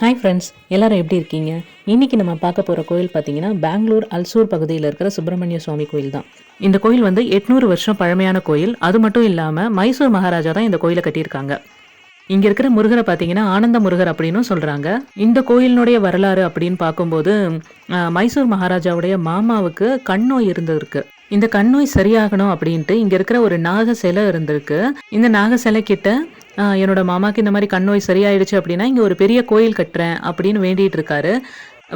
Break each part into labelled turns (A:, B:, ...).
A: Hi friends எல்லோரும் எப்படி இருக்கீங்க? இன்னைக்கு நம்ம பார்க்க போகிற கோயில் பார்த்தீங்கன்னா பெங்களூர் அல்சூர் பகுதியில் இருக்கிற சுப்பிரமணிய சுவாமி கோயில் தான். இந்த கோயில் வந்து எட்நூறு வருஷம் பழமையான கோயில். அது மட்டும் இல்லாமல் மைசூர் மகாராஜா தான் இந்த கோயிலை கட்டியிருக்காங்க. இங்கே இருக்கிற முருகரை பார்த்தீங்கன்னா ஆனந்த முருகர் அப்படின்னு சொல்கிறாங்க இந்த கோயிலினுடைய வரலாறு அப்படின்னு பார்க்கும்போது மைசூர் மகாராஜாவுடைய மாமாவுக்கு கண் நோய் இருந்திருக்கு. இந்த கண் நோய் சரியாகணும் அப்படின்ட்டு இங்கே இருக்கிற ஒரு நாக சிலை இருந்திருக்கு. இந்த நாக சிலை கிட்ட என்னோட மாமாக்கு இந்த மாதிரி கண் நோய் சரியாயிடுச்சு அப்படின்னா இங்கே ஒரு பெரிய கோயில் கட்டுறேன் அப்படின்னு வேண்டிட்டு இருக்காரு.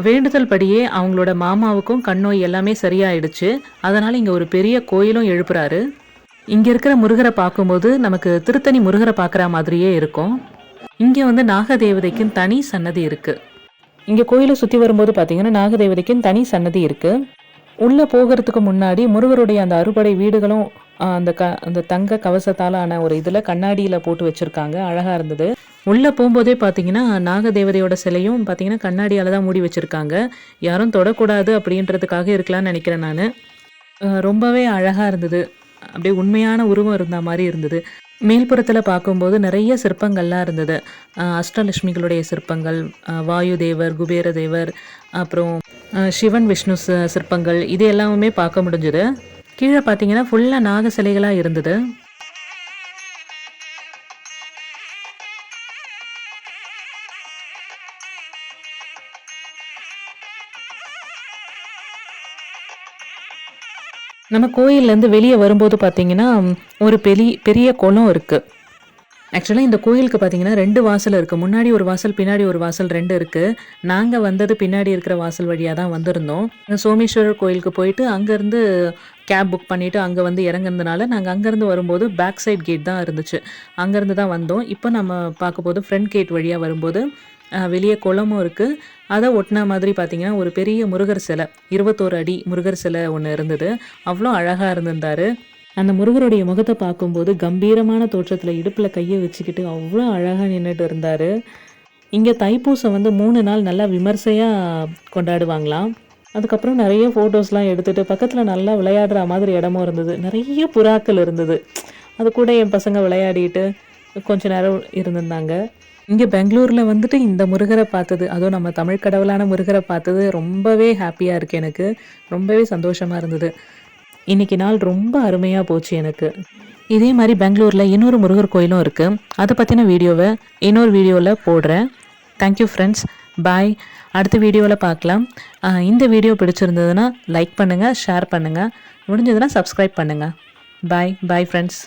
A: வேண்டுதல் படியே அவங்களோட மாமாவுக்கும் கண் நோய் எல்லாமே சரியாயிடுச்சு. அதனால் இங்கே ஒரு பெரிய கோயிலும் எழுப்புறாரு. இங்கே இருக்கிற முருகரை பார்க்கும்போது நமக்கு திருத்தணி முருகரை பார்க்குற மாதிரியே இருக்கும். இங்கே வந்து நாகதேவதைக்கும் தனி சன்னதி இருக்குது இங்கே கோயிலை சுற்றி வரும்போது பார்த்தீங்கன்னா நாகதேவதைக்கும் தனி சன்னதி இருக்குது உள்ளே போகிறதுக்கு முன்னாடி முருகருடைய அந்த அறுபடை வீடுகளும் அந்த க அந்த தங்க கவசத்தால் ஆன ஒரு இதில் கண்ணாடியில் போட்டு வச்சுருக்காங்க. அழகாக இருந்தது. உள்ளே போகும்போதே பார்த்தீங்கன்னா நாகதேவதையோட சிலையும் பார்த்தீங்கன்னா கண்ணாடியால் தான் மூடி வச்சுருக்காங்க. யாரும் தொடக்கூடாது அப்படின்றதுக்காக இருக்கலாம்னு நினைக்கிறேன் நான். ரொம்பவே அழகாக இருந்தது. அப்படியே உண்மையான உருவம் இருந்த மாதிரி இருந்தது. மேல்புறத்தில் பார்க்கும்போது நிறைய சிற்பங்கள்லாம் இருந்தது. அஷ்டலட்சுமிகளுடைய சிற்பங்கள் வாயு தேவர் குபேர தேவர் அப்புறம் சிவன் விஷ்ணு சிற்பங்கள் இது எல்லாமே பார்க்க முடிஞ்சது. கீழே பார்த்தீங்கன்னா ஃபுல்லாக நாக சிலைகளாக இருந்தது. நம்ம கோயிலேருந்து வெளியே வரும்போது பார்த்தீங்கன்னா ஒரு பெரிய பெரிய குளம் இருக்குது ஆக்சுவலாக இந்த கோயிலுக்கு பார்த்தீங்கன்னா ரெண்டு வாசல் இருக்குது முன்னாடி ஒரு வாசல் பின்னாடி ஒரு வாசல் ரெண்டு இருக்குது நாங்கள் வந்தது பின்னாடி இருக்கிற வாசல் வழியாக தான் வந்திருந்தோம். சோமேஸ்வரர் கோயிலுக்கு போயிட்டு அங்கேருந்து கேப் புக் பண்ணிவிட்டு அங்கே வந்து இறங்குனதுனால நாங்கள் அங்கேருந்து வரும்போது பேக் சைட் கேட் தான் இருந்துச்சு. அங்கேருந்து தான் வந்தோம். இப்போ நம்ம பார்க்கும்போது ஃப்ரண்ட் கேட் வழியாக வரும்போது வெளியே குளமும் இருக்குது அதை ஒட்டின மாதிரி பார்த்தீங்கன்னா ஒரு பெரிய முருகர் சிலை இருபத்தோரு அடி முருகர் சிலை ஒன்று இருந்தது. அவ்வளோ அழகாக இருந்திருந்தாரு. அந்த முருகருடைய முகத்தை பார்க்கும்போது கம்பீரமான தோற்றத்தில் இடுப்பில் கையை வச்சுக்கிட்டு அவ்வளோ அழகாக நின்றுட்டு இருந்தார். இங்கே தைப்பூசம் வந்து மூணு நாள் நல்லா விமர்சையாக கொண்டாடுவாங்களாம். அதுக்கப்புறம் நிறைய ஃபோட்டோஸ்லாம் எடுத்துகிட்டு பக்கத்தில் நல்லா விளையாடுற மாதிரி இடமும் இருந்தது. நிறைய புறாக்கள் இருந்தது. அது கூட என் பசங்க விளையாடிட்டு கொஞ்ச நேரம் இருந்திருந்தாங்க. இங்கே பெங்களூரில் வந்துட்டு இந்த முருகரை பார்த்தது அதுவும் நம்ம தமிழ் கடவுளான முருகரை பார்த்தது ரொம்பவே ஹாப்பியாக இருக்குது எனக்கு. ரொம்பவே சந்தோஷமாக இருந்தது. இன்னைக்கு நாள் ரொம்ப அருமையாக போச்சு எனக்கு. இதே மாதிரி பெங்களூரில் இன்னொரு முருகர் கோயிலும் இருக்குது அதை பற்றின வீடியோவை இன்னொரு வீடியோவில் போடுறேன். தேங்க்யூ ஃப்ரெண்ட்ஸ் பாய் அடுத்த வீடியோவில் பார்க்கலாம். இந்த வீடியோ பிடிச்சிருந்ததுன்னா லைக் பண்ணுங்கள் ஷேர் பண்ணுங்கள் முடிஞ்சதுன்னா சப்ஸ்கிரைப் பண்ணுங்கள் பாய் பாய் ஃப்ரெண்ட்ஸ்